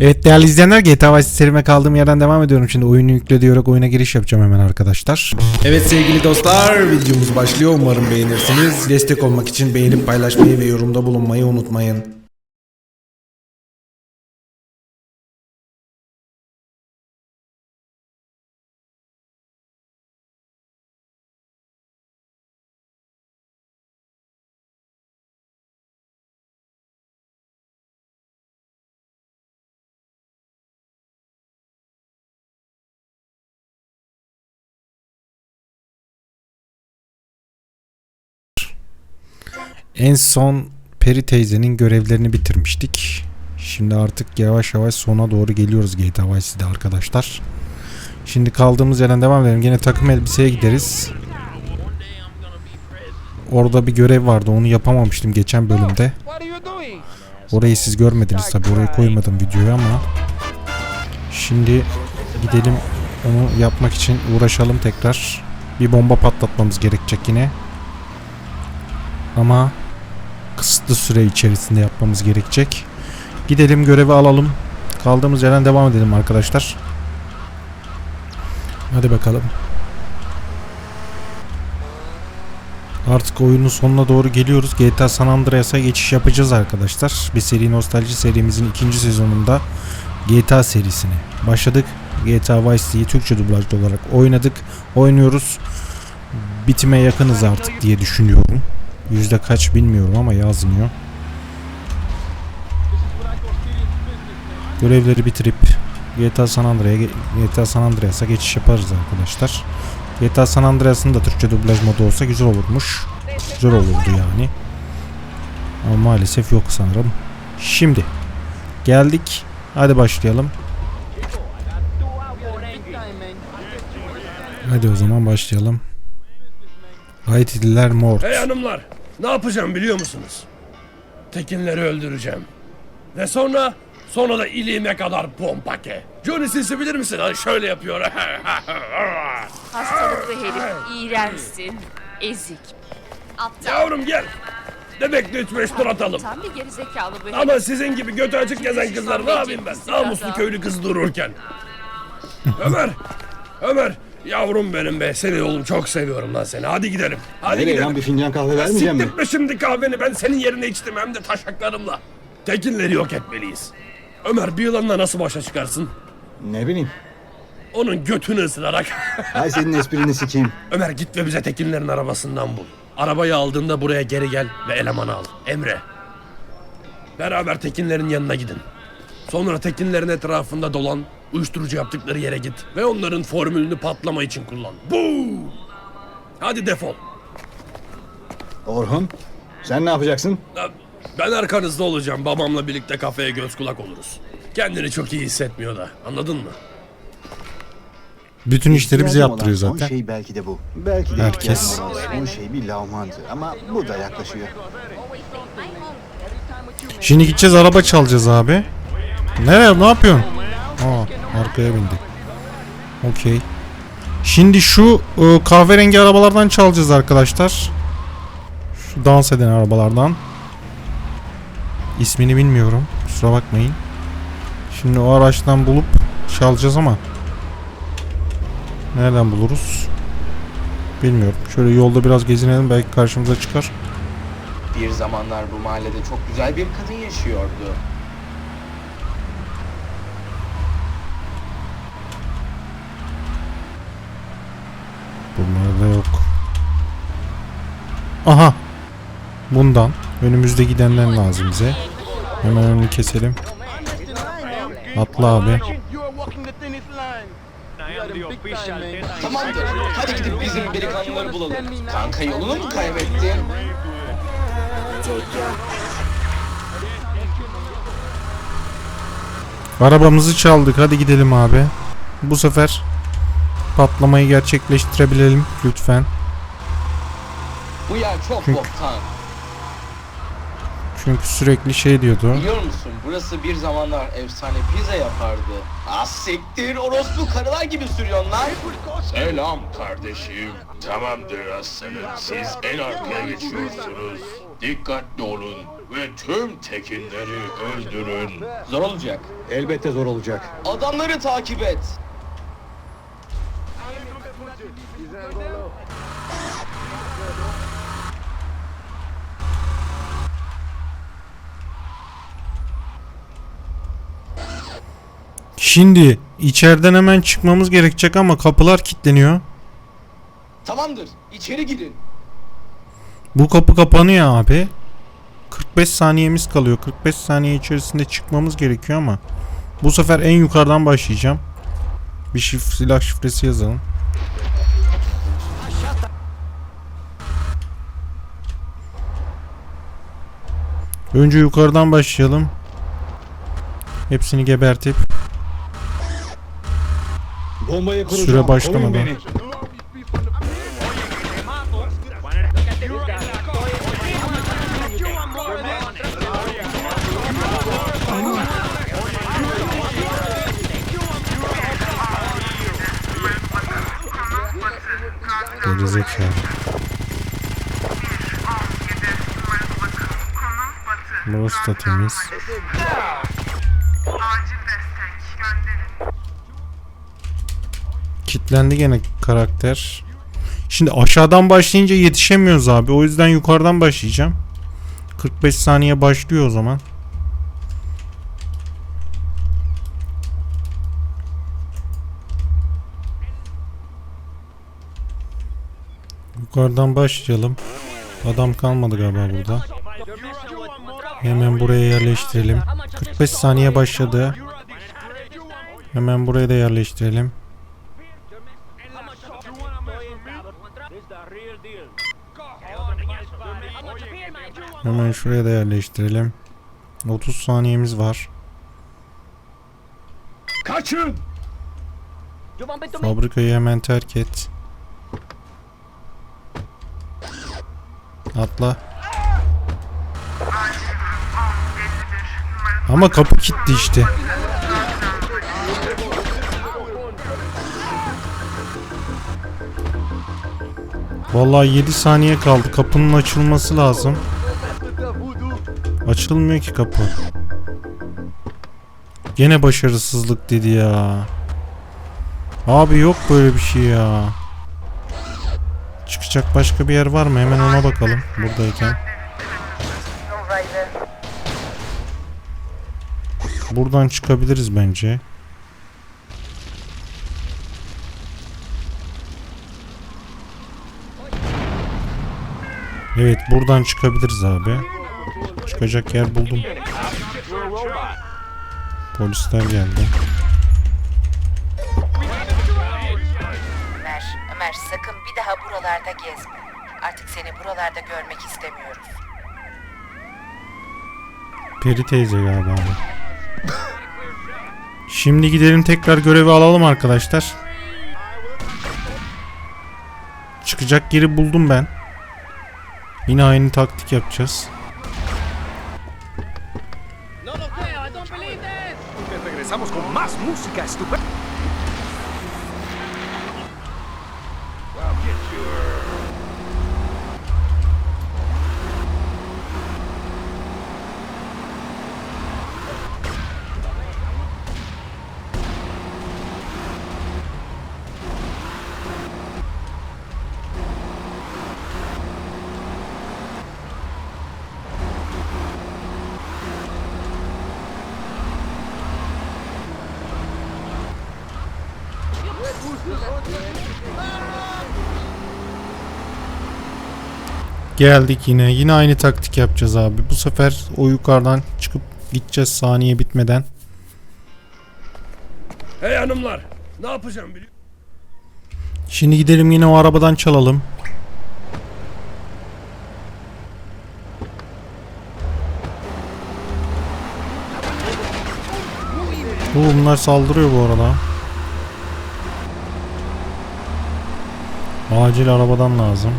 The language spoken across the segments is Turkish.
Evet değerli izleyenler GTA Vice serime kaldığım yerden devam ediyorum. Şimdi oyunu yükle diyerek oyuna giriş yapacağım hemen arkadaşlar. Evet sevgili dostlar videomuz başlıyor. Umarım beğenirsiniz. Destek olmak için beğenip paylaşmayı ve yorumda bulunmayı unutmayın. En son Peri teyzenin görevlerini bitirmiştik. Şimdi artık yavaş yavaş sona doğru geliyoruz GTA Vice'de arkadaşlar. Şimdi kaldığımız yerden devam edelim. Yine takım elbiseye gideriz. Orada bir görev vardı. Onu yapamamıştım geçen bölümde. Orayı siz görmediniz tabi. Orayı koymadım videoya ama. Şimdi gidelim onu yapmak için uğraşalım tekrar. Bir bomba patlatmamız gerekecek yine. Ama kısıtlı süre içerisinde yapmamız gerekecek. Gidelim görevi alalım. Kaldığımız yerden devam edelim arkadaşlar. Hadi bakalım. Artık oyunun sonuna doğru geliyoruz. GTA San Andreas'a geçiş yapacağız arkadaşlar. Bir seri nostalji serimizin ikinci sezonunda GTA serisini başladık. GTA Vice City'yi Türkçe dublajlı olarak oynadık. Oynuyoruz. Bitime yakınız artık diye düşünüyorum. Yüzde kaç bilmiyorum ama yazmıyor. Görevleri bitirip GTA San Andreas'a GTA San Andreas'a geçiş yaparız arkadaşlar. GTA San Andreas'ın da Türkçe dublaj modu olsa güzel olurmuş. Güzel olurdu yani. Ama maalesef yok sanırım. Şimdi geldik. Hadi başlayalım. Hadi o zaman başlayalım. Haydililer Mort. Hey hanımlar, ne yapacağım biliyor musunuz? Tekinleri öldüreceğim. Ve sonra, sonra da iliğime kadar pompake. Johnny Sins'i bilir misin? Hani şöyle yapıyor. Hastalıklı herif, iğrençsin, ezik. Aptal. Yavrum gel. Bebekle üç beş tur atalım. Tam bir gerizekalı bu herif. Ama sizin gibi götü açık gezen kızlar ne yapayım ben? Namuslu köylü kız dururken. Ömer, Ömer. Yavrum benim be. Seni oğlum çok seviyorum lan seni. Hadi gidelim. Hadi Nereye gidelim. lan bir fincan kahve vermeyeceğim mi? Siktirtme şimdi kahveni ben senin yerine içtim hem de taşaklarımla. Tekinleri yok etmeliyiz. Ömer bir yılanla nasıl başa çıkarsın? Ne bileyim. Onun götünü ısırarak. Hay senin esprini sikeyim. Ömer git ve bize Tekinlerin arabasından bul. Arabayı aldığında buraya geri gel ve elemanı al. Emre. Beraber Tekinlerin yanına gidin. Sonra Tekinlerin etrafında dolan, uyuşturucu yaptıkları yere git ve onların formülünü patlama için kullan. Bu. Hadi defol. Orhun sen ne yapacaksın? Ben arkanızda olacağım. Babamla birlikte kafeye göz kulak oluruz. Kendini çok iyi hissetmiyor da. Anladın mı? Bütün işleri bize İhtiyacım yaptırıyor son zaten. şey belki de bu. Belki de Herkes. ihtiyacım olan son şey bir lavmantı ama bu da yaklaşıyor. Şimdi gideceğiz araba çalacağız abi. Nereye ne yapıyorsun? Aa arkaya bindi. Okey. Şimdi şu e, kahverengi arabalardan çalacağız arkadaşlar. Şu dans eden arabalardan. İsmini bilmiyorum. Kusura bakmayın. Şimdi o araçtan bulup çalacağız ama nereden buluruz? Bilmiyorum. Şöyle yolda biraz gezinelim belki karşımıza çıkar. Bir zamanlar bu mahallede çok güzel bir kadın yaşıyordu. Bunlarda yok. Aha. Bundan. Önümüzde gidenden lazım bize. Hemen önünü keselim. Atla abi. Tamamdır. Hadi gidip bizim delikanlıları bulalım. Kanka yolunu mu kaybettin? Arabamızı çaldık. Hadi gidelim abi. Bu sefer patlamayı gerçekleştirebilelim lütfen. Bu yer çok Çünkü- boktan. Çünkü sürekli şey diyordu. Biliyor musun burası bir zamanlar efsane pizza yapardı. Az siktir orospu karılar gibi sürüyorsun lan. Selam kardeşim. Tamamdır aslanım. Siz en arkaya geçiyorsunuz. Dikkatli olun ve tüm tekinleri öldürün. Zor olacak. Elbette zor olacak. Adamları takip et. Şimdi içeriden hemen çıkmamız gerekecek ama kapılar kilitleniyor. Tamamdır. İçeri girin. Bu kapı kapanıyor abi. 45 saniyemiz kalıyor. 45 saniye içerisinde çıkmamız gerekiyor ama bu sefer en yukarıdan başlayacağım. Bir şif silah şifresi yazalım. Önce yukarıdan başlayalım. Hepsini gebertip Bombayı kuracağım. Süre başlamadan. Koruyun beni. gerizekalı. Burası da temiz. Kitlendi gene karakter. Şimdi aşağıdan başlayınca yetişemiyoruz abi. O yüzden yukarıdan başlayacağım. 45 saniye başlıyor o zaman. Yukarıdan başlayalım. Adam kalmadı galiba burada. Hemen buraya yerleştirelim. 45 saniye başladı. Hemen buraya da yerleştirelim. Hemen şuraya da yerleştirelim. 30 saniyemiz var. Kaçın! Fabrikayı hemen terk et. Atla. Ama kapı kilitli işte. Vallahi 7 saniye kaldı. Kapının açılması lazım. Açılmıyor ki kapı. Gene başarısızlık dedi ya. Abi yok böyle bir şey ya. Çıkacak başka bir yer var mı? Hemen ona bakalım buradayken. Buradan çıkabiliriz bence. Evet buradan çıkabiliriz abi. Çıkacak yer buldum. Polisler geldi. Ömer, Ömer sakın bir daha buralarda gezme. Artık seni buralarda görmek istemiyoruz. Peri teyze galiba. Şimdi gidelim tekrar görevi alalım arkadaşlar. Çıkacak yeri buldum ben. Yine aynı taktik yapacağız. Regresamos con más música estupenda. Geldik yine. Yine aynı taktik yapacağız abi. Bu sefer o yukarıdan çıkıp gideceğiz saniye bitmeden. Hey hanımlar! Ne yapacağım biliyor Şimdi gidelim yine o arabadan çalalım. Oo, bunlar saldırıyor bu arada. Acil arabadan lazım.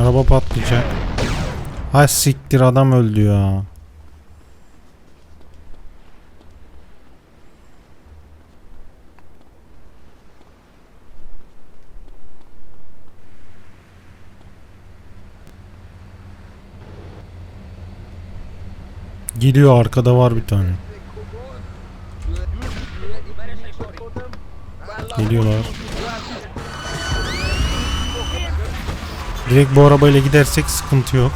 Araba patlayacak. Ha siktir adam öldü ya. Geliyor arkada var bir tane. Geliyorlar. Direkt bu arabayla gidersek sıkıntı yok.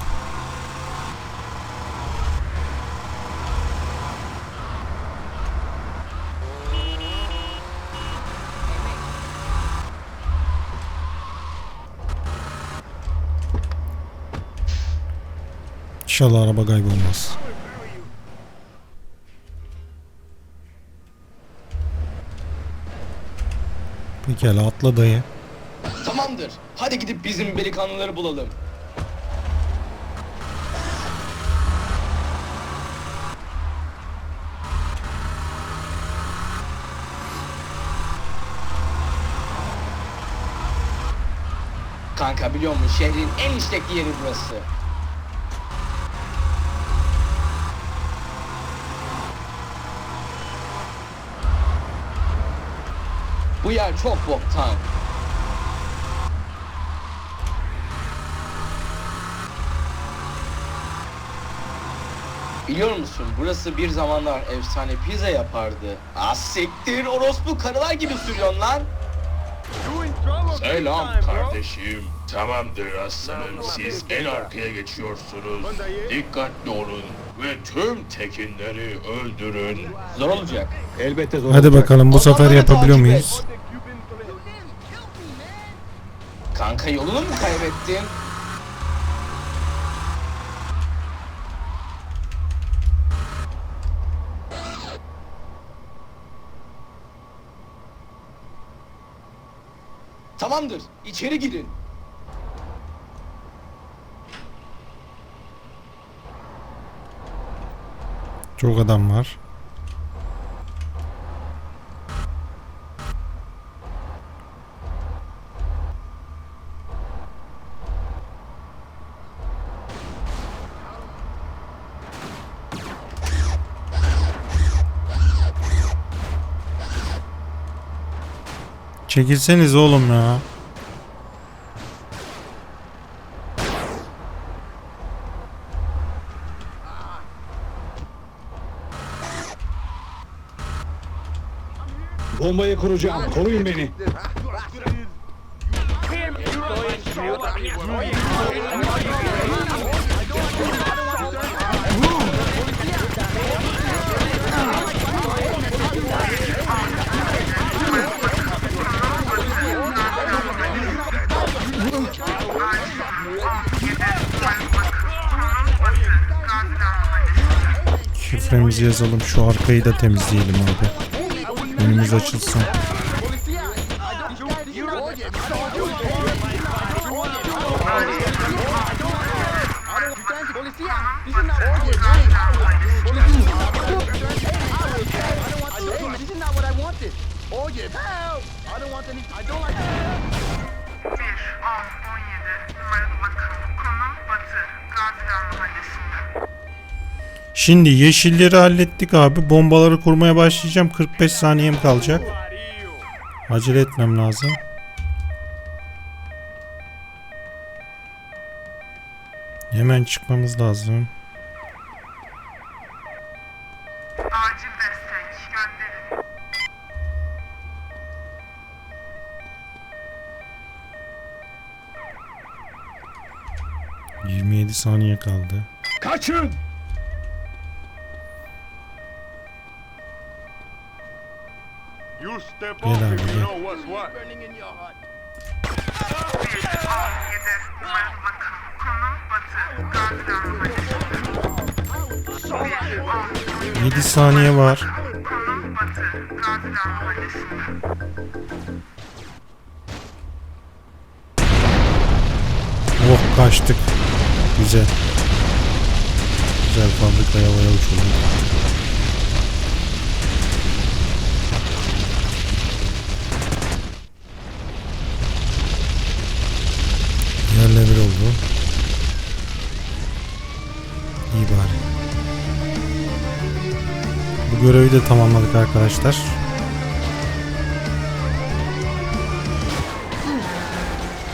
İnşallah araba kaybolmaz. Pekala atla dayı. Tamamdır. Hadi gidip bizim delikanlıları bulalım. Kanka biliyor musun şehrin en işlekli yeri burası. Bu yer çok boktan. Biliyor musun burası bir zamanlar efsane pizza yapardı. Ah siktir orospu karılar gibi sürüyorsun lan. Selam kardeşim. Tamamdır aslanım. Siz en arkaya geçiyorsunuz. Dikkatli olun ve tüm tekinleri öldürün. Zor olacak. Elbette zor Hadi olacak. bakalım bu sefer yapabiliyor muyuz? Kanka yolunu mu kaybettin? Tamamdır. içeri girin. Çok adam var. Çekilseniz oğlum ya. Bombayı kuracağım. Koruyun beni. Şifremizi yazalım. Şu arkayı da temizleyelim abi. Önümüz açılsın. Şimdi yeşilleri hallettik abi. Bombaları kurmaya başlayacağım. 45 saniyem kalacak. Acele etmem lazım. Hemen çıkmamız lazım. Acil destek gönderin. 27 saniye kaldı. Kaçın! Batı. Gaziler Mahallesi. 7 saniye var. Oh kaçtık. Güzel. Güzel fabrikaya havaya uçulduk. Görevi de tamamladık arkadaşlar.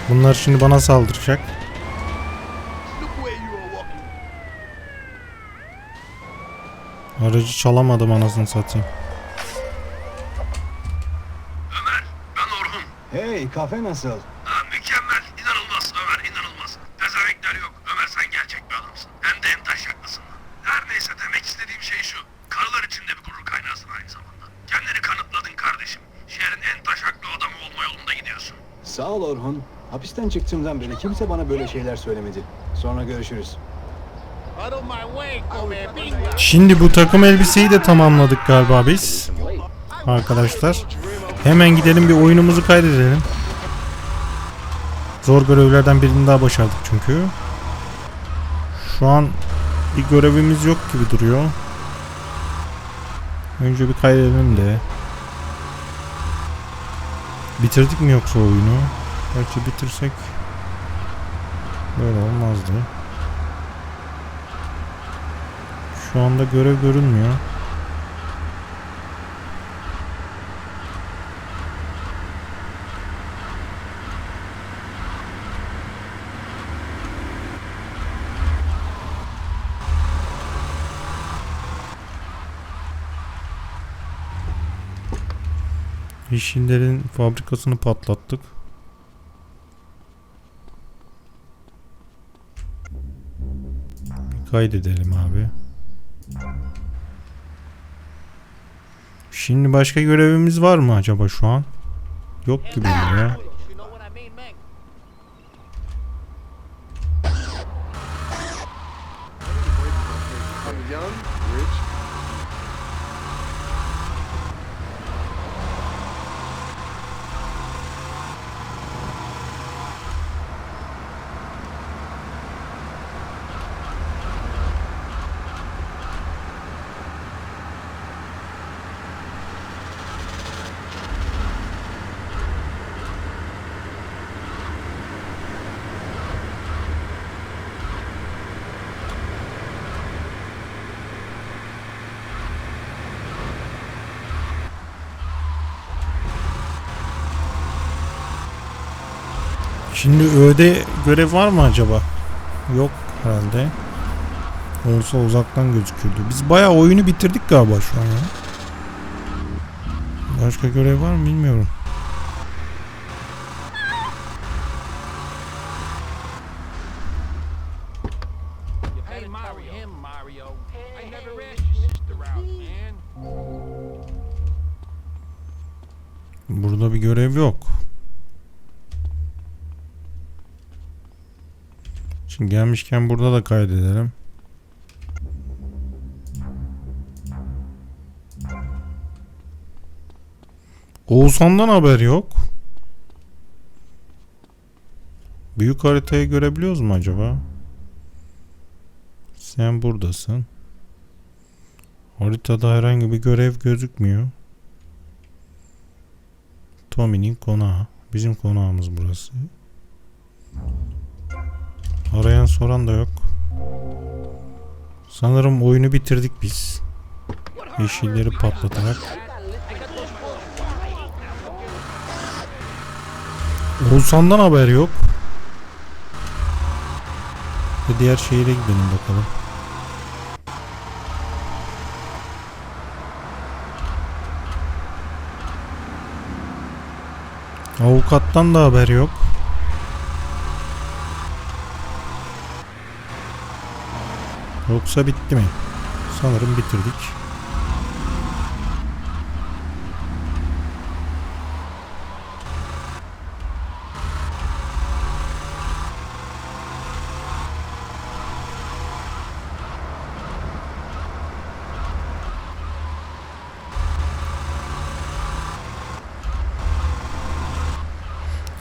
Bunlar şimdi bana saldıracak. Aracı çalamadım anasını satayım. Ben Orhun. Hey kafe nasıl? Ha, mükemmel. İnanılmaz Ömer inanılmaz. Pezevenkler yok. Ömer sen gerçek bir adamsın. Hem de en taşaklısın. Her neyse demek istediğim şey şu. Karılar içinde bir gurur kaynağısın aynı zamanda. Kendini kanıtladın kardeşim. Şehrin en taşaklı adamı olma yolunda gidiyorsun. Sağ ol Orhun. Hapisten çıktığımdan beri kimse bana böyle şeyler söylemedi. Sonra görüşürüz. Şimdi bu takım elbiseyi de tamamladık galiba biz. Arkadaşlar. Hemen gidelim bir oyunumuzu kaydedelim. Zor görevlerden birini daha başardık çünkü. Şu an bir görevimiz yok gibi duruyor. Önce bir kaydedelim de. Bitirdik mi yoksa oyunu? Belki bitirsek böyle olmazdı. Şu anda görev görünmüyor. Yeşillerin fabrikasını patlattık. Kaydedelim abi. Şimdi başka görevimiz var mı acaba şu an? Yok gibi ya. Şimdi öde görev var mı acaba? Yok herhalde. Olsa uzaktan gözükürdü. Biz bayağı oyunu bitirdik galiba şu an ya. Başka görev var mı bilmiyorum. Burada bir görev yok. Şimdi gelmişken burada da kaydedelim. Oğuzhan'dan haber yok. Büyük haritayı görebiliyoruz mu acaba? Sen buradasın. Haritada herhangi bir görev gözükmüyor. Tommy'nin konağı. Bizim konağımız burası. Arayan soran da yok. Sanırım oyunu bitirdik biz. Yeşilleri patlatarak. Oğuzhan'dan haber yok. Ve diğer şehire gidelim bakalım. Avukattan da haber yok. Yoksa bitti mi? Sanırım bitirdik.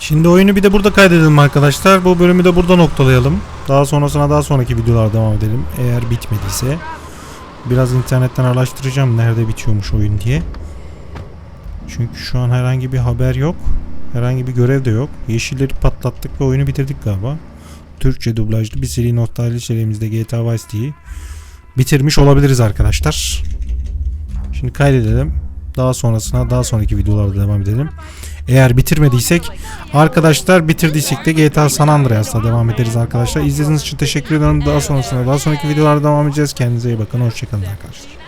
Şimdi oyunu bir de burada kaydedelim arkadaşlar. Bu bölümü de burada noktalayalım. Daha sonrasına daha sonraki videolar devam edelim. Eğer bitmediyse. Biraz internetten araştıracağım nerede bitiyormuş oyun diye. Çünkü şu an herhangi bir haber yok. Herhangi bir görev de yok. Yeşilleri patlattık ve oyunu bitirdik galiba. Türkçe dublajlı bir seri nostalji serimizde GTA Vice City'yi bitirmiş olabiliriz arkadaşlar. Şimdi kaydedelim. Daha sonrasına daha sonraki videolarda devam edelim. Eğer bitirmediysek arkadaşlar bitirdiysek de GTA San Andreas'la devam ederiz arkadaşlar. İzlediğiniz için teşekkür ederim. Daha sonrasında daha sonraki videolarda devam edeceğiz. Kendinize iyi bakın. Hoşçakalın arkadaşlar.